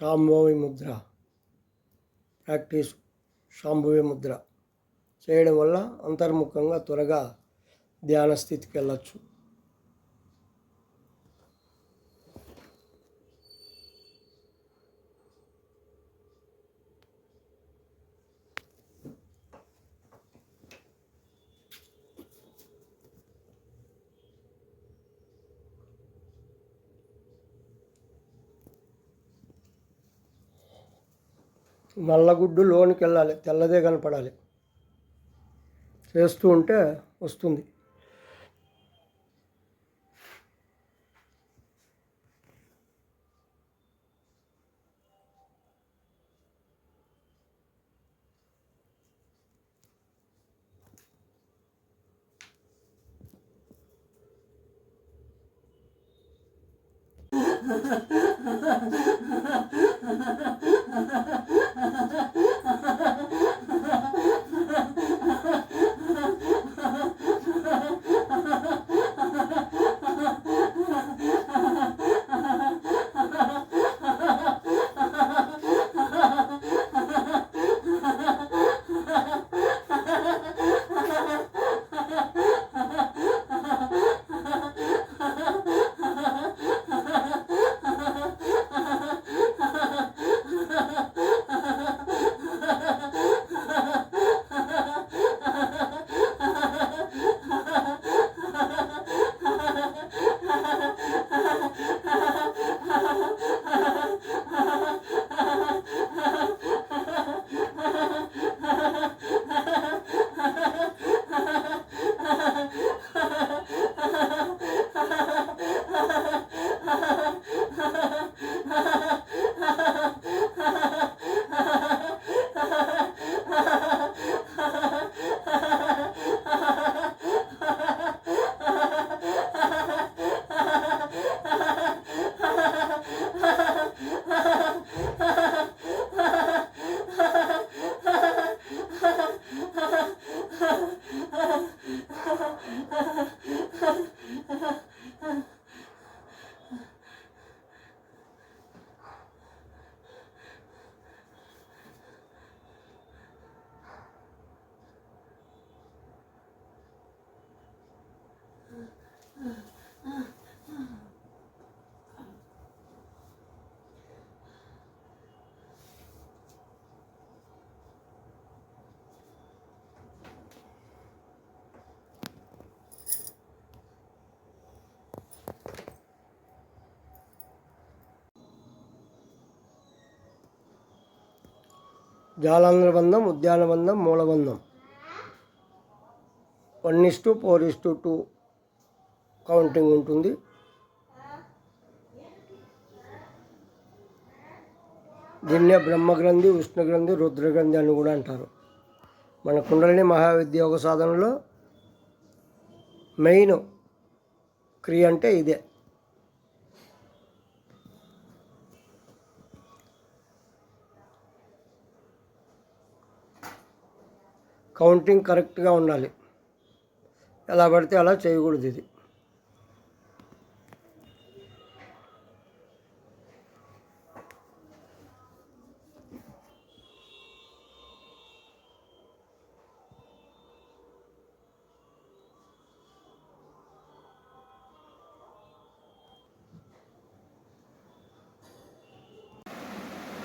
Shambhavi Mudra. Practice Shambhavi Mudra. చేయడం వల్ల అంతర్ముఖంగా త్వరగా ధ్యాన స్థితికి వెళ్ళచ్చు. నల్లగుడ్డు లోనికి వెళ్ళాలి తెల్లదే కనపడాలి. చేస్తూ ఉంటే వస్తుంది. ハハハハ! జాలాంధ్రబంధం ఉద్యానబంధం మూలబంధం. One is to four is to two. Counting ఉంటుంది. దీన్నే బ్రహ్మగ్రంథి ఉష్ణగ్రంథి రుద్రగ్రంథి అని కూడా అంటారు. మన కుండలిని మహావిద్యోగ సాధనలో మెయిన్ క్రియ అంటే ఇదే. కౌంటింగ్ కరెక్ట్గా ఉండాలి. ఎలా పడితే అలా చేయకూడదు ఇది.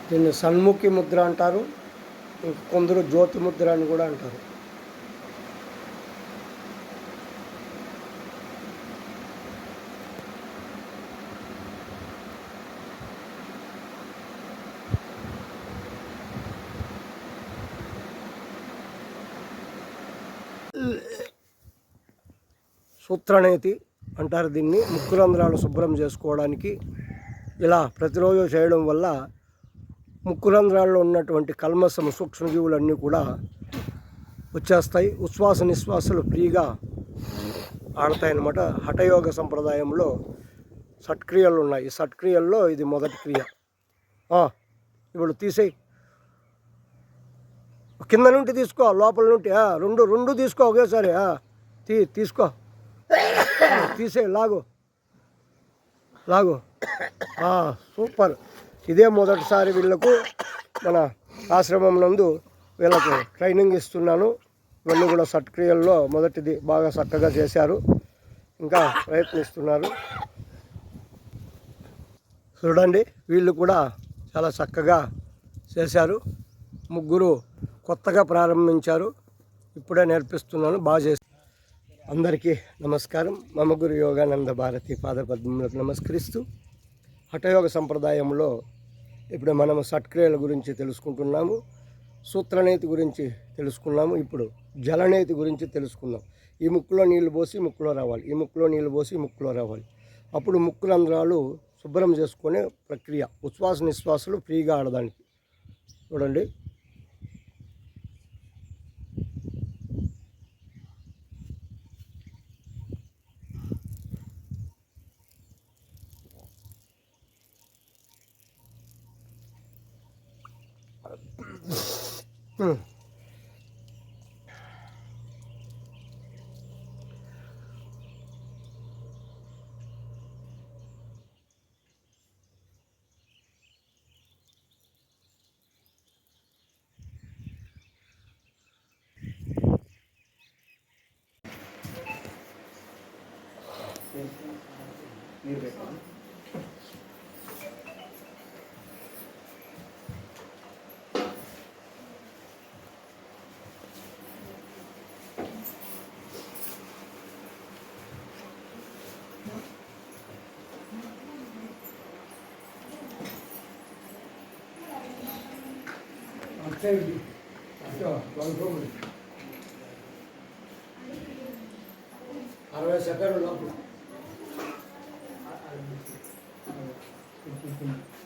దీన్ని సన్ముఖి ముద్ర అంటారు ఇంక కొందరు జ్యోతి ముద్ర అని కూడా అంటారు. సూత్రనేతి అంటారు దీన్ని ముక్కు రంధ్రాలు శుభ్రం చేసుకోవడానికి ఇలా ప్రతిరోజు చేయడం వల్ల ముక్కు రంధ్రాల్లో ఉన్నటువంటి కల్మసం సూక్ష్మజీవులన్నీ కూడా వచ్చేస్తాయి. ఉచ్ఛ్వాస నిశ్వాసలు ఫ్రీగా ఆడతాయన్నమాట. హఠయోగ సంప్రదాయంలో సట్క్రియలు ఉన్నాయి ఈ సట్క్రియల్లో ఇది మొదటి క్రియ. ఇప్పుడు తీసేయి. కింద నుండి తీసుకో లోపల నుండి. రెండు రెండు తీసుకో ఒకేసారి. తీ తీసుకో. తీసే లాగు. లాగు. సూపర్. ఇదే మొదటిసారి వీళ్ళకు మన ఆశ్రమం నందు వీళ్ళకు ట్రైనింగ్ ఇస్తున్నాను. ఇవన్నీ కూడా సత్క్రియల్లో మొదటిది బాగా చక్కగా చేశారు. ఇంకా ప్రయత్నిస్తున్నారు. చూడండి వీళ్ళు కూడా చాలా చక్కగా చేశారు. ముగ్గురు కొత్తగా ప్రారంభించారు. ఇప్పుడే నేర్పిస్తున్నాను బాగా చేసి అందరికీ నమస్కారం. మమగురు యోగానంద భారతి పాదపద్మములకు నమస్కరిస్తూ హఠయోగ సంప్రదాయంలో ఇప్పుడు మనము సట్క్రియల గురించి తెలుసుకుంటున్నాము సూత్రనేతి గురించి తెలుసుకున్నాము ఇప్పుడు జలనేతి గురించి తెలుసుకుందాం. ఈ ముక్కులో నీళ్ళు పోసి ముక్కులో రావాలి ఈ ముక్కులో నీళ్ళు పోసి ముక్కులో రావాలి. అప్పుడు ముక్కు రంధ్రాలు శుభ్రం చేసుకునే ప్రక్రియ ఉచ్ఛ్వాస నిశ్వాసాలు ఫ్రీగా ఆడడానికి. చూడండి 네. ನೀರು ಬೇಕು హ్మ్. అరవై సెకండ్లు లోపల కాదు